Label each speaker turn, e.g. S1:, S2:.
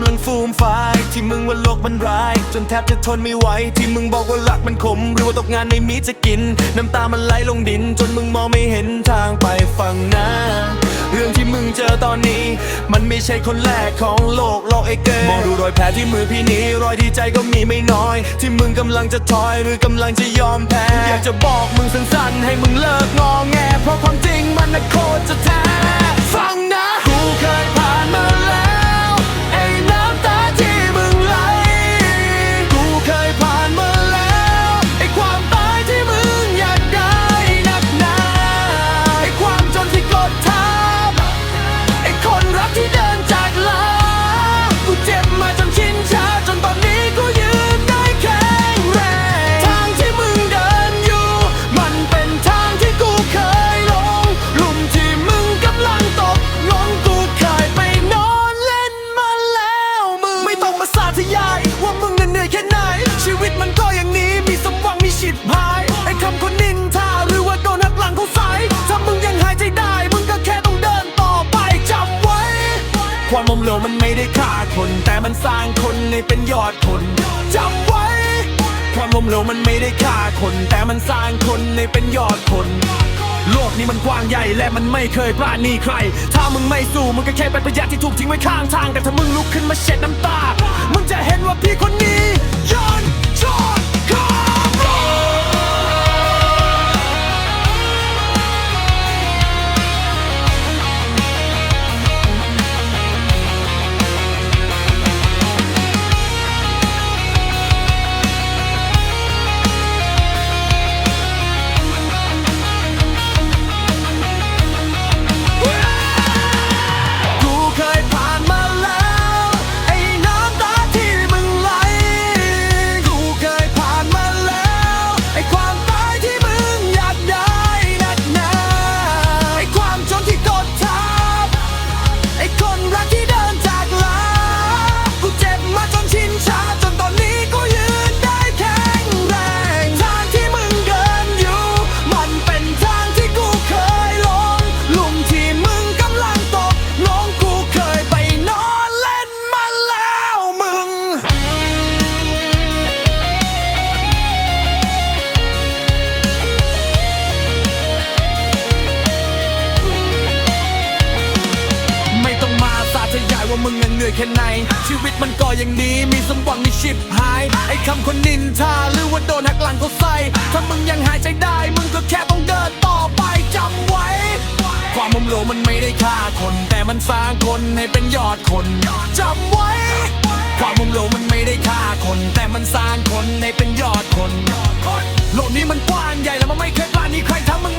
S1: ำลังฟูมฟายที่มึงว่าโลกมันร้าย จนแทบจะทนไม่ไหวที่มึงบอกว่ารักมันขมหรือว่าตกงานไม่มีจะกิน น้ำตามันไหลลงดิน จนมึงมองไม่เห็นทางไปฝั่งหน้า เรื่องที่มึงเจอตอนนี้ มันไม่ใช่คนแรกของโลกโลกไอ้เกมองดูรอยแผลที่มือพี่นี้รอยที่ใจก็มีไม่น้อย ที่มึงกำลังจะถอยหรือกำลังจะยอมแพ้อยากจะบอกมึงสั้นๆให้มึงเลิกงอแง มล้มเหลวมันไม่ได้ฆ่าคน แต่มันสร้างคนให้เป็นยอดคนจำไว้ ความล้มเหลวมันไม่ได้ฆ่าคน แต่มันสร้างคนให้เป็นยอดคน โลกนี้มันกว้างใหญ่และมันไม่เคยปราณีใคร ถ้ามึงไม่สู้มึงก็แค่เป็นประหยัดที่ถูกทิ้งไว้ข้างทาง แต่ถ้ามึงลุกขึ้นมาเช็ดน้ำตา มึงจะเห็นว่าพี่คนนี้ยอด ว่ามึงเหนื่อยแค่ไหน ชีวิตมันก็อย่างนี้มีสมหวังมีชิบหาย ไอ้คำคนนินทาหรือว่าโดนหักหลังเขาใส่ ถ้ามึงยังหายใจได้ มึงก็แค่ต้องเดินต่อไปจำไว้ ความมุมโลมันไม่ได้ฆ่าคน แต่มันสร้างคนให้เป็นยอดคนจำไว้ ความมุมโลมันไม่ได้ฆ่าคน แต่มันสร้างคนให้เป็นยอดคนโลกนี้มันกว้างใหญ่แล้วมันไม่เคยปราณีใครถ้ามึง